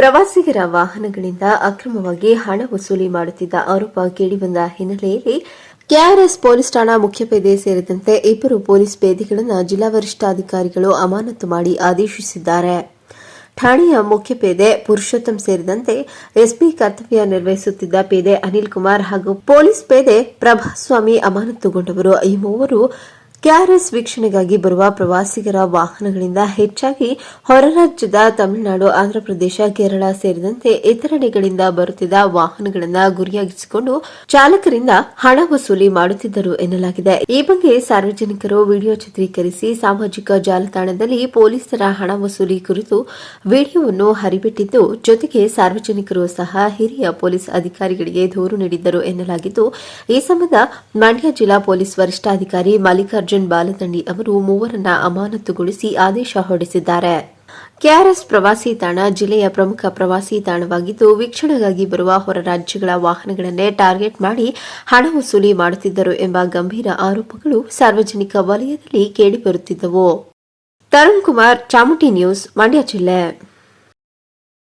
ಪ್ರವಾಸಿಗರ ವಾಹನಗಳಿಂದ ಅಕ್ರಮವಾಗಿ ಹಣ ವಸೂಲಿ ಮಾಡುತ್ತಿದ್ದ ಆರೋಪ ಕೇಳಿಬಂದ ಹಿನ್ನೆಲೆಯಲ್ಲಿ ಕೆಆರ್ಎಸ್ ಪೊಲೀಸ್ ಠಾಣಾ ಮುಖ್ಯಪೇದೆ ಸೇರಿದಂತೆ ಇಬ್ಬರು ಪೊಲೀಸ್ ಪೇದೆಗಳನ್ನು ಜಿಲ್ಲಾ ವರಿಷ್ಠಾಧಿಕಾರಿಗಳು ಅಮಾನತು ಮಾಡಿ ಆದೇಶಿಸಿದ್ದಾರೆ. ಠಾಣೆಯ ಮುಖ್ಯಪೇದೆ ಪುರುಷೋತ್ತಮ್ ಸೇರಿದಂತೆ ಎಸ್ಪಿ ಕರ್ತವ್ಯ ನಿರ್ವಹಿಸುತ್ತಿದ್ದ ಪೇದೆ ಅನಿಲ್ ಕುಮಾರ್ ಹಾಗೂ ಪೊಲೀಸ್ ಪೇದೆ ಪ್ರಭಾಸ್ವಾಮಿ ಅಮಾನತುಗೊಂಡವರು. ಈ ಮೂವರು ಕೆಆರ್ಎಸ್ ವೀಕ್ಷಣೆಗಾಗಿ ಬರುವ ಪ್ರವಾಸಿಗರ ವಾಹನಗಳಿಂದ ಹೆಚ್ಚಾಗಿ ಹೊರ ರಾಜ್ಯದ ತಮಿಳುನಾಡು, ಆಂಧ್ರಪ್ರದೇಶ, ಕೇರಳ ಸೇರಿದಂತೆ ಇತರೆಡೆಗಳಿಂದ ಬರುತ್ತಿದ್ದ ವಾಹನಗಳನ್ನು ಗುರಿಯಾಗಿಸಿಕೊಂಡು ಚಾಲಕರಿಂದ ಹಣ ವಸೂಲಿ ಮಾಡುತ್ತಿದ್ದರು ಎನ್ನಲಾಗಿದೆ. ಈ ಬಗ್ಗೆ ಸಾರ್ವಜನಿಕರು ವಿಡಿಯೋ ಚಿತ್ರೀಕರಿಸಿ ಸಾಮಾಜಿಕ ಜಾಲತಾಣದಲ್ಲಿ ಪೊಲೀಸರ ಹಣ ವಸೂಲಿ ಕುರಿತು ವಿಡಿಯೋವನ್ನು ಹರಿಬಿಟ್ಟಿದ್ದು, ಜೊತೆಗೆ ಸಾರ್ವಜನಿಕರು ಸಹ ಹಿರಿಯ ಪೊಲೀಸ್ ಅಧಿಕಾರಿಗಳಿಗೆ ದೂರು ನೀಡಿದ್ದರು ಎನ್ನಲಾಗಿದ್ದು, ಈ ಸಂಬಂಧ ಮಂಡ್ಯ ಜಿಲ್ಲಾ ಪೊಲೀಸ್ ವರಿಷ್ಠಾಧಿಕಾರಿ ಮಲ್ಲಿಕಾರ್ಜುನ್ ಬಾಲದಂಡಿ ಅವರು ಮೂವರನ್ನ ಅಮಾನತುಗೊಳಿಸಿ ಆದೇಶ ಹೊರಡಿಸಿದ್ದಾರೆ. ಕೆಆರ್ಎಸ್ ಪ್ರವಾಸಿ ತಾಣ ಜಿಲ್ಲೆಯ ಪ್ರಮುಖ ಪ್ರವಾಸಿ ತಾಣವಾಗಿದ್ದು, ವೀಕ್ಷಣೆಗಾಗಿ ಬರುವ ಹೊರ ರಾಜ್ಯಗಳ ವಾಹನಗಳನ್ನೇ ಟಾರ್ಗೆಟ್ ಮಾಡಿ ಹಣ ವಸೂಲಿ ಮಾಡುತ್ತಿದ್ದರು ಎಂಬ ಗಂಭೀರ ಆರೋಪಗಳು ಸಾರ್ವಜನಿಕ ವಲಯದಲ್ಲಿ ಕೇಳಿಬರುತ್ತಿದ್ದವು ತರುಣ್ ಕುಮಾರ್ ಚಾಮುಟಿ ನ್ಯೂಸ್, ಮಂಡ್ಯ ಜಿಲ್ಲೆ.